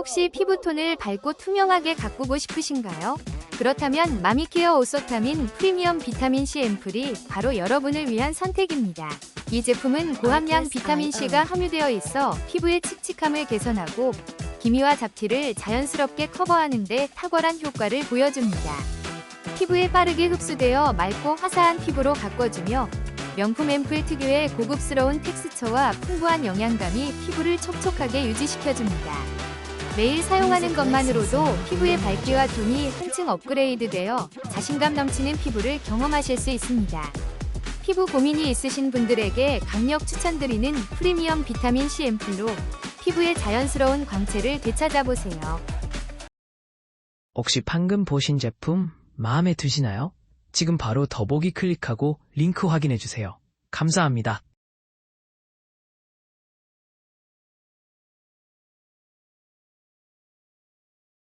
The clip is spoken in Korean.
혹시 피부톤을 밝고 투명하게 가꾸고 싶으신가요? 그렇다면 마미케어 오소타민 프리미엄 비타민C 앰플이 바로 여러분을 위한 선택입니다. 이 제품은 고함량 비타민C가 함유되어 있어 피부의 칙칙함을 개선하고 기미와 잡티를 자연스럽게 커버하는 데 탁월한 효과를 보여줍니다. 피부에 빠르게 흡수되어 맑고 화사한 피부로 가꿔주며 명품 앰플 특유의 고급스러운 텍스처와 풍부한 영양감이 피부를 촉촉하게 유지시켜줍니다. 매일 사용하는 것만으로도 피부의 밝기와 톤이 한층 업그레이드되어 자신감 넘치는 피부를 경험하실 수 있습니다. 피부 고민이 있으신 분들에게 강력 추천드리는 프리미엄 비타민 C 앰플로 피부의 자연스러운 광채를 되찾아보세요. 혹시 방금 보신 제품 마음에 드시나요? 지금 바로 더보기 클릭하고 링크 확인해주세요. 감사합니다.